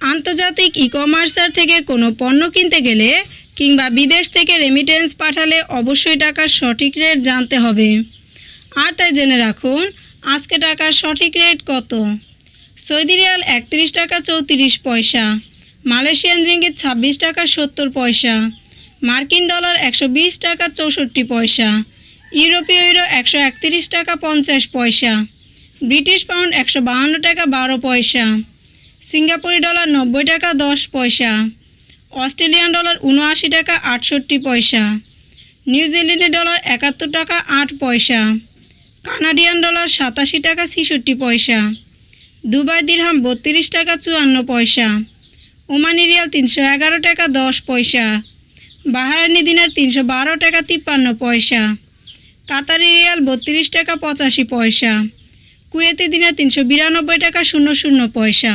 আন্তর্জাতিক ই কমার্সার থেকে কোনো পণ্য কিনতে গেলে কিংবা বিদেশ থেকে রেমিটেন্স পাঠালে অবশ্যই টাকার সঠিক রেট জানতে হবে। আর তাই জেনে রাখুন, আজকে টাকার সঠিক রেট কত? সৌদি রিয়াল একত্রিশ টাকা চৌত্রিশ পয়সা, মালয়েশিয়ান রিঙ্গিত ছাব্বিশ টাকা সত্তর পয়সা, মার্কিন ডলার একশো বিশ টাকা চৌষট্টি পয়সা, ইউরোপীয় ইউরো একশো একত্রিশ টাকা পঞ্চাশ পয়সা, ব্রিটিশ পাউন্ড একশো বাহান্ন টাকা বারো পয়সা সিঙ্গাপুরি ডলার নব্বই টাকা দশ পয়সা, অস্ট্রেলিয়ান ডলার উনআশি টাকা আটষট্টি পয়সা নিউজিল্যান্ডের ডলার একাত্তর টাকা আট পয়সা, কানাডিয়ান ডলার সাতাশি টাকা ছেষট্টি পয়সা, দুবাই দিরহাম বত্রিশ টাকা চুয়ান্ন পয়সা, ওমানি রিয়াল তিনশো এগারো টাকা দশ পয়সা, বাহারানি দিনার তিনশো বারো টাকা তিপ্পান্ন পয়সা, কাতারি রিয়াল বত্রিশ টাকা পঁচাশি পয়সা, কুয়েতি দিনার তিনশো বিরানব্বই টাকা শূন্য শূন্য পয়সা।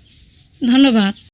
ধন্যবাদ।